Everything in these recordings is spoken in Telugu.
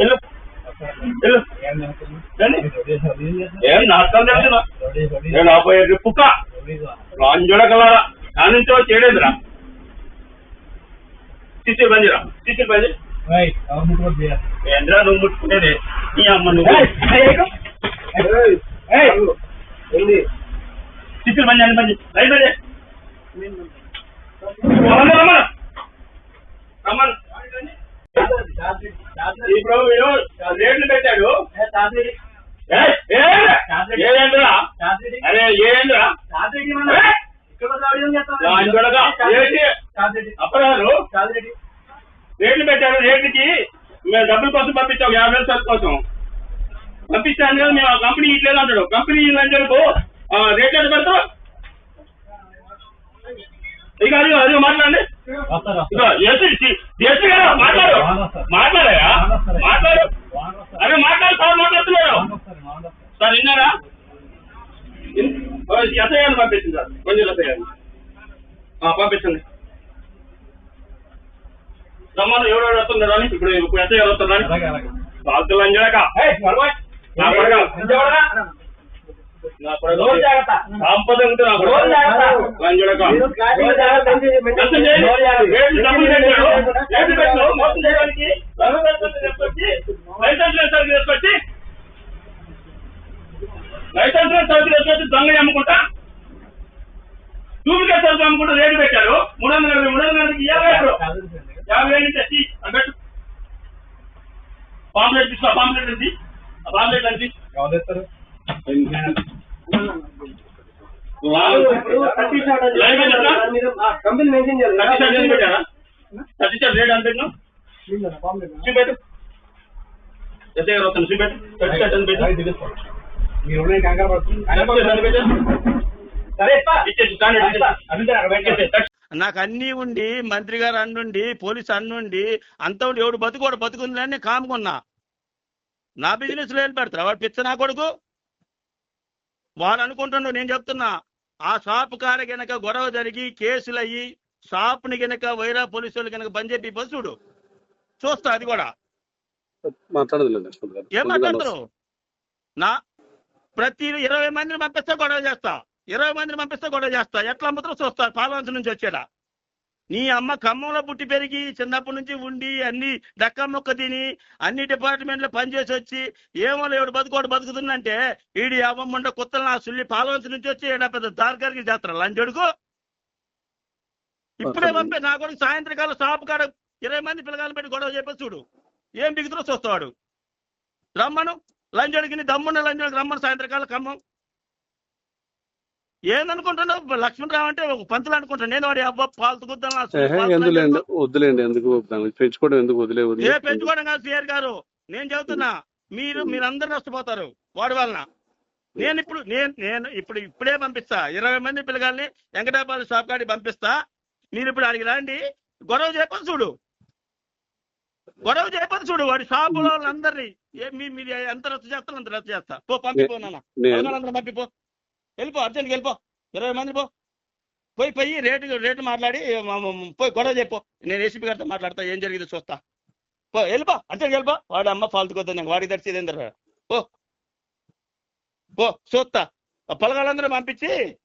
వెళ్ళు వెళ్ళు. ఏం నాటకం చేస్తున్నా? నేను ఆపోయే పుక్క లాంజోడకలారా దానించో చేయలేదురా సిసి బందిరా సిసి బంది ఏంద్రా నువ్వు ముట్టుకునేది? నీ అమ్మ నువ్వు. సిసి బంది అని బంది రైట్ బంది రమ్మను రమ్మను రమ్మను ఇప్పుడు రేట్లు పెట్టాడు. ఏదేంద్రా అరే ఏంద్రా అప్పగారు రేట్లు పెట్టారు రేట్లకి మేము డబ్బుల కోసం పంపించాం యాభై వేల సరుకు కోసం. పంపించాను కదా మేము ఆ కంపెనీ ఇట్లేదు అంటాడు. కంపెనీ లంచలకు రేట్ ఎంత పెడతావు? ఇక అది అది మాట్లాడండి. ఇక ఎస్సీ ఎస్సీ గారు మాట్లాడు మాట్లాడాయా మాట్లాడు అరే మాట్లాడు సార్ మాట్లాడుతున్నాడు సార్ విన్నారా ఎస్ఐ గారిని పంపించింది సార్. కొంచెం ఆ, పంపించండి. రమ్మను ఎవరెవరు వస్తున్నారు అని? ఇప్పుడు ఇప్పుడు ఎస్ఐ వస్తున్నారు బాధ్యులు అంజాక నా నా సంపద నా లంజడక. మోసం చేయడానికి. దొంగ అమ్ముకుంటా? డూప్లికేట్ సరుకు అమ్ముకుంటా రేటు పెట్టారు. మూడు వందల యాభై మూడు వందల యాభైకి యాభై ఎప్పుడు యాభై వేలు తెచ్చి అది పెట్టు. పాంప్లెట్ తీసుకో పాంప్లెట్ అండి ఆ పాంప్లెట్ అండి కంపెనీ రేట్? చూపెట్టు చూపెట్టు ఎంత పెట్టు. ఇచ్చేసి స్టాండర్డ్ ఇచ్చేసి నాకు అన్నీ ఉండి మంత్రి గారు అన్నుండి పోలీస్ అన్నుండి అంత ఉండి ఎవడు బతుకోడు బతుకుందని నేను కాముకున్నా. నా బిజినెస్లో పెడతారా? వాడు పిచ్చ నా కొడుకు? వాడు అనుకుంటుండు నేను చెప్తున్నా. ఆ షాప్ కాడ గనక గొడవ జరిగి కేసులు అయ్యి షాప్ని గనక వైరా పోలీసు వాళ్ళు గనక బంద్ చెప్పి చూడు. చూస్తా అది కూడా. ఏం మాట్లాడతారు నా ప్రతి ఇరవై మందిని పంపిస్తే గొడవ చేస్తా. ఇరవై మందిని పంపిస్తే గొడవ చేస్తా. ఎట్లా అమ్ముతారో చూస్తా. పాలవంచ నుంచి వచ్చేదా నీ అమ్మ ఖమ్మంలో పుట్టి పెరిగి చిన్నప్పటి నుంచి ఉండి అన్ని దక్క మొక్క తిని అన్ని డిపార్ట్మెంట్లో పనిచేసి వచ్చి ఏమో ఎవడు బతుకోడు బతుకుతుందంటే ఈడి అవ్వమ్మండ కుత్తలు నా సుల్లి పాలవంచ నుంచి వచ్చి ఈడ పెద్ద దార్గారికి చేస్తారు. లంచడుకు ఇప్పుడే పంపే నా కొడుకు సాయంత్రకాలం షాప్ కాడ ఇరవై మంది పిల్లగాలు పెట్టి గొడవ చెప్పేసి చూడు. ఏం బిగుతురో చూస్తావాడు. రమ్మను. లంచడికి దమ్మున్న లంచడికి రమ్మను సాయంత్రకాలం ఖమ్మం. ఏందనుకుంటున్నావు? లక్ష్మణరావు అంటే ఒక పంతులు అనుకుంటాను నేను వాడి అబ్బా ఎందులేండి వద్దులేండి ఎందుకు పెంచుకోవడం ఎందుకు వదిలే ఏ పెంచుకోవడం కాదు సిఆర్ గారు. నేను చెబుతున్నా మీరు మీరందరూ నష్టపోతారు వాడి వలన. నేను ఇప్పుడు నేను నేను ఇప్పుడు ఇప్పుడే పంపిస్తా. ఇరవై మంది పిల్లగాల్ని వెంకటాపాల షాప్ కాడికి పంపిస్తా. మీరు ఇప్పుడు అడిగి రండి. గొడవ చేయపని చూడు గొడవ చేయపని చూడు వాడి షాపులో మీ- మీరు ఎంత రద్దు చేస్తారో అంత రద్దు చేస్తా. పో పంపిపో నాన్న. పంపిపో వెళ్ళిపో అర్జెంట్కి వెళ్ళిపో. ఇరవై మంది పో. పోయి పోయి రేటు రేటు మాట్లాడి పోయి గొడవ చెప్పు నేను ఏసీపీ గారితో మాట్లాడతా ఏం జరిగిందో చూస్తా. పో వెళ్ళిపో అర్జెంట్కి వెళ్ళిపో. వాడు అమ్మ ఫాల్తు కొద్ది నాకు వాడికి తెచ్చి ఇదేం తెరవా. పో. పో చూస్తా. పొలగాళ్ళందరూ పంపించి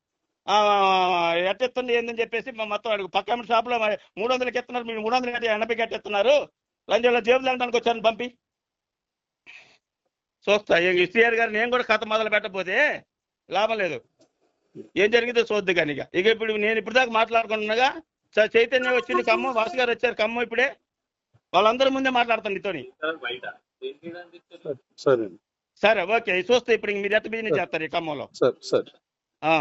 ఆ, ఎట్టెత్తుంది ఏందని చెప్పేసి మొత్తం అడుగు. పక్క షాప్లో మూడు వందలకి ఎత్తున్నారు మీరు మూడు వందలకి ఎనభైకి ఎట్టెత్తున్నారు లంచంలో జేబులు అంటానికి వచ్చాను పంపి. చూస్తా సిఆర్ గారు నేను కూడా కథ మొదలు పెట్టకపోతే లాభం లేదు. ఏం జరిగిందో చూద్దు కానీ ఇక. ఇక ఇప్పుడు నేను ఇప్పుడు దాకా మాట్లాడుకుంటున్నాగా సార్ చైతన్య వచ్చింది ఖమ్మం వాసు గారు వచ్చారు ఖమ్మం ఇప్పుడే. వాళ్ళందరి ముందే మాట్లాడతాను నీతోని సరే. సరే ఓకే చూస్తే ఇప్పుడు మీరు ఎట్ట బిజినెస్ చేస్తారు ఈ ఖమ్మంలో? సరే సరే. ఆ,